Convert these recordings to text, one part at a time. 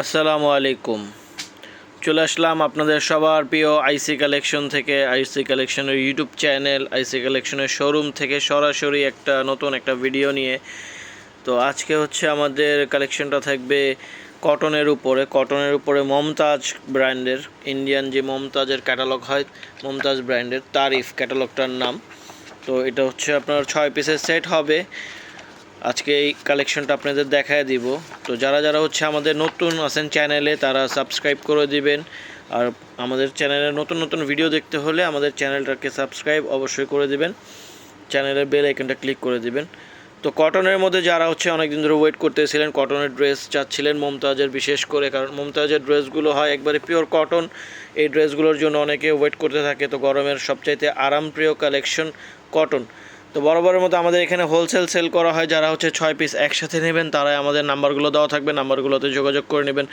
আসসালামু আলাইকুম। চলে আসলাম আপনাদের সবার প্রিয় আইসি কালেকশন থেকে। আইসি কালেকশনের ইউটিউব চ্যানেল আইসি কালেকশনের শোরুম থেকে সরাসরি একটা নতুন একটা ভিডিও নিয়ে। তো আজকে হচ্ছে আমাদের কালেকশনটা থাকবে কটনের উপরে। কটনের উপরে মমতাজ ব্র্যান্ডের ইন্ডিয়ান যে মমতাজের ক্যাটালগ হয়, মমতাজ ব্র্যান্ডের, তারিফ ক্যাটালগটার নাম। তো এটা হচ্ছে আপনার ছয় পিসের সেট হবে। আজকে এই কালেকশনটা আপনাদের দেখায় দিব। তো যারা যারা হচ্ছে আমাদের নতুন আছেন চ্যানেলে তারা সাবস্ক্রাইব করে দিবেন। আর আমাদের চ্যানেলে নতুন নতুন ভিডিও দেখতে হলে আমাদের চ্যানেলটাকে সাবস্ক্রাইব অবশ্যই করে দিবেন। চ্যানেলের বেল আইকনটা ক্লিক করে দিবেন। তো কটনের মধ্যে যারা হচ্ছে অনেকদিন ধরে ওয়েট করতেছিলেন কটনের ড্রেস চাচ্ছিলেন মমতাজের বিশেষ করে, কারণ মমতাজের ড্রেসগুলো হয় একবারে পিওর কটন এই ড্রেসগুলোর জন্য অনেকে ওয়েট করতে থাকে, তো গরমের সবচাইতে আরামপ্রিয় কালেকশন কটন তো বরাবরের মতো আমাদের এখানে হোলসেল সেল করা হয়, যারা হচ্ছে ছয় পিস একসাথে নেবেন, তারাই আমাদের নাম্বারগুলো দেওয়া থাকবে, নাম্বারগুলোতে যোগাযোগ করে নেবেন।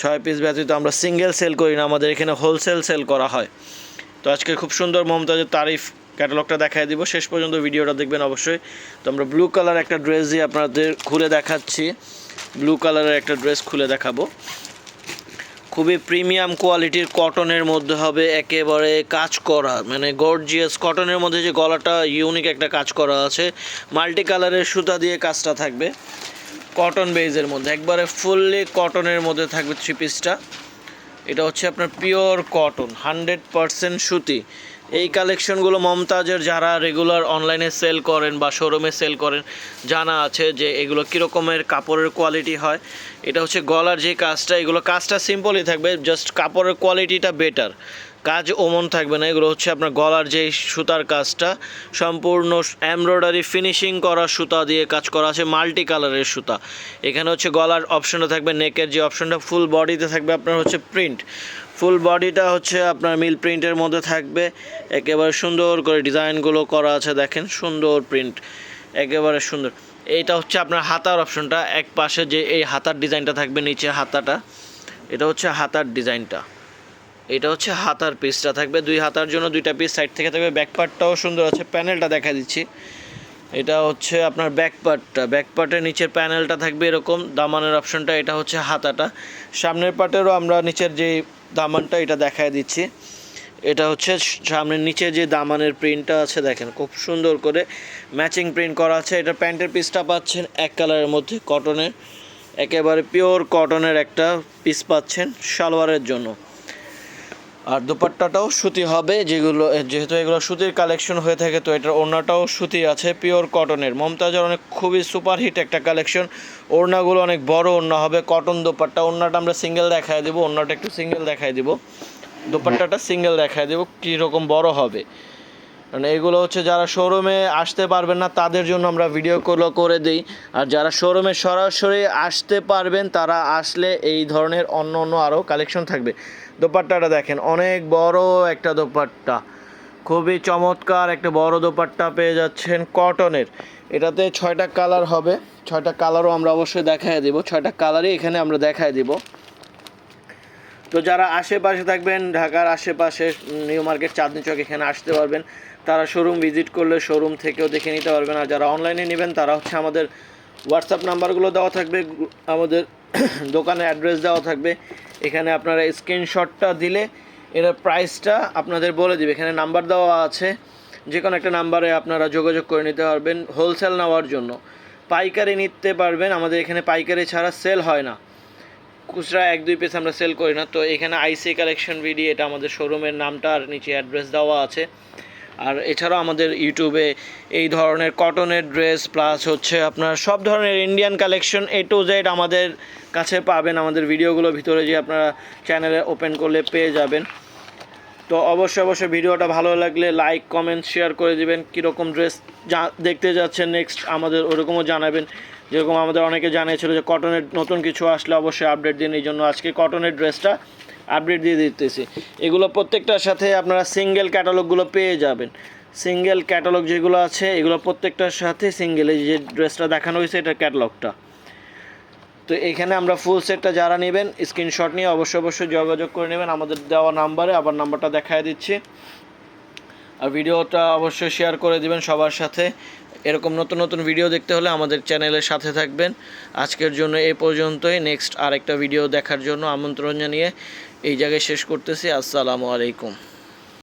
ছয় পিস ব্যতীত আমরা সিঙ্গেল সেল করি না, আমাদের এখানে হোলসেল সেল করা হয়। তো আজকে খুব সুন্দর মমতাজের তারিফ ক্যাটালগটা দেখায় দিব। শেষ পর্যন্ত ভিডিওটা দেখবেন অবশ্যই। তো আমরা ব্লু কালার একটা ড্রেস দিয়ে আপনাদের খুলে দেখাচ্ছি। ব্লু কালারের একটা ড্রেস খুলে দেখাবো। খুবই প্রিমিয়াম কোয়ালিটির কটনের মধ্যে হবে একেবারে কাজ করা মানে গর্জিয়াস কটনের মধ্যে যে গলাটা ইউনিক একটা কাজ করা আছে মাল্টি কালারের সুতা দিয়ে কাজটা থাকবে কটন বেজের মধ্যে, একবারে ফুললি কটনের মধ্যে থাকবে থ্রি পিসটা এটা হচ্ছে আপনার পিওর কটন, হান্ড্রেড পারসেন্ট সুতি। এই কালেকশনগুলো মমতাজের যারা রেগুলার অনলাইনে সেল করেন বা শোরুমে সেল করেন, জানা আছে যে এগুলো কীরকমের কাপড়ের কোয়ালিটি হয়। এটা হচ্ছে গলার যে কাজটা, এগুলো কাজটা সিম্পলই থাকবে জাস্ট কাপড়ের কোয়ালিটিটা বেটার কাজ ওমন থাকবে না, এগুলো হচ্ছে আপনার গলার যে সুতার কাজটা, সম্পূর্ণ এমব্রয়ডারি ফিনিশিং করা সুতা দিয়ে কাজ করা আছে মাল্টি কালারের সুতা। এখানে হচ্ছে গলার অপশনটা থাকবে, নেকের যে অপশনটা, ফুল বডিতে থাকবে আপনার হচ্ছে প্রিন্ট। ফুল বডিটা হচ্ছে আপনার মিল প্রিন্টের মধ্যে থাকবে, একেবারে সুন্দর করে ডিজাইনগুলো করা আছে, দেখেন সুন্দর প্রিন্ট, একেবারে সুন্দর। এইটা হচ্ছে আপনার হাতার অপশনটা, এক পাশে যে এই হাতার ডিজাইনটা থাকবে, নিচে হাতাটা, এটা হচ্ছে হাতার ডিজাইনটা। এটা হচ্ছে হাতার পিসটা থাকবে। দুই হাতার জন্য দুইটা পিস সাইড থেকে থাকবে। ব্যাক পার্টটাও সুন্দর আছে প্যানেলটা দেখা দিচ্ছি। এটা হচ্ছে আপনার ব্যাকপার্টটা ব্যাকপার্টের নিচের প্যানেলটা থাকবে এরকম। দামানের অপশনটা এটা হচ্ছে হাতাটা। সামনের পার্টেরও আমরা নিচের যে দামানটা, এটা দেখায় দিচ্ছি। এটা হচ্ছে সামনের নিচে যে দামানের প্রিন্টটা আছে, দেখেন খুব সুন্দর করে ম্যাচিং প্রিন্ট করা আছে। এটা প্যান্টের পিসটা পাচ্ছেন এক কালারের মধ্যে কটনের একেবারে পিওর কটনের একটা পিস পাচ্ছেন সালোয়ারের জন্য। আর দুপাট্টাটাও সুতি হবে, যেগুলো, যেহেতু এগুলো সুতির কালেকশন হয়ে থাকে, তো এটার ওড়নাটাও সুতি আছে পিওর কটনের মমতাজের অনেক খুবই সুপারহিট একটা কালেকশন ওড়নাগুলো অনেক বড় ওড়না হবে কটন দোপাট্টা। ওড়নাটা আমরা সিঙ্গেল দেখায় দেবো, ওড়নাটা একটু সিঙ্গেল দেখায় দেবো। দোপাট্টাটা সিঙ্গেল দেখায় দেবো, কীরকম বড় হবে। মানে এগুলো হচ্ছে যারা শোরুমে আসতে পারবেন না, তাদের জন্য আমরা ভিডিওগুলো করে দিই। আর যারা শোরুমে সরাসরি আসতে পারবেন, তারা আসলে এই ধরনের অন্য অন্য আরও কালেকশন থাকবে। দোপাট্টাটা দেখেন, অনেক বড় একটা দোপাট্টা। খুবই চমৎকার একটা বড় দোপাট্টা পেয়ে যাচ্ছেন কটনের। এটাতে ছয়টা কালার হবে, ছয়টা কালারও আমরা অবশ্যই দেখায় দিব, ছয়টা কালারই এখানে আমরা দেখায় দিব। তো যারা আশেপাশে থাকবেন, ঢাকার আশেপাশে, নিউ মার্কেট, চাঁদনি চক এখানে আসতে পারবেন। তারা শোরুম ভিজিট করলে শোরুম থেকেও দেখে নিতে পারবেন। আর যারা অনলাইনে নেবেন, তারা হচ্ছে আমাদের হোয়াটসঅ্যাপ নাম্বারগুলো দেওয়া থাকবে, আমাদের দোকানের অ্যাড্রেস দেওয়া থাকবে। এখানে আপনারা স্ক্রিনশটটা দিলে এর প্রাইসটা আপনাদের বলে দিবে। এখানে নাম্বার দেওয়া আছে। যে কোনো একটা নাম্বারে আপনারা যোগাযোগ করে নিতে পারবেন হোলসেল নেওয়ার জন্য। পাইকারি নিতে পারবেন। আমাদের এখানে পাইকারি ছাড়া সেল হয় না। খুচরা এক, দুই পিস আমরা সেল করি না। তো এখানে আইসি কালেকশন ভিডি এটা আমাদের শোরুমের নামটা আর নিচে অ্যাড্রেস দেওয়া আছে। আর এছাড়াও আমাদের ইউটিউবে এই ধরনের কটনের ড্রেস প্লাস হচ্ছে আপনার সব ধরনের Indian collection A to Z আমাদের কাছে পাবেন। আমাদের ভিডিওগুলো ভিতরে যে আপনারা চ্যানেলে ওপেন করলে পেয়ে যাবেন। তো অবশ্যই অবশ্যই ভিডিওটা ভালো লাগলে লাইক কমেন্ট শেয়ার করে দেবেন। কীরকম ড্রেস যা দেখতে যাচ্ছেন নেক্সট আমাদের ওরকমও জানাবেন। যেরকম আমাদের অনেকে জানিয়েছিল যে কটনের নতুন কিছু আসলে অবশ্যই আপডেট দিন। এই জন্য আজকে কটনের ড্রেসটা আপডেট দিয়ে দিতেছি। এগুলো প্রত্যেকটার সাথে আপনারা সিঙ্গেল ক্যাটালগুলো পেয়ে যাবেন। সিঙ্গেল ক্যাটালগ যেগুলো আছে, এগুলো প্রত্যেকটার সাথে সিঙ্গেল এই যে ড্রেসটা দেখানো হয়েছে এটার ক্যাটালগটা তো এখানে আমরা ফুল সেটটা যারা নেবেন স্ক্রিনশট নিয়ে অবশ্যই অবশ্যই যোগাযোগ করে নেবেন। আমাদের দেওয়া নাম্বারে আবার নাম্বারটা দেখায় দিচ্ছি। আর ভিডিওটা অবশ্যই শেয়ার করে দিবেন সবার সাথে। এরকম নতুন নতুন ভিডিও দেখতে হলে আমাদের চ্যানেলের সাথে থাকবেন। আজকের জন্য এ পর্যন্তই। নেক্সট আরেকটা ভিডিও দেখার জন্য আমন্ত্রণ জানিয়ে এই জায়গায় শেষ করতেছি। আসসালামু আলাইকুম।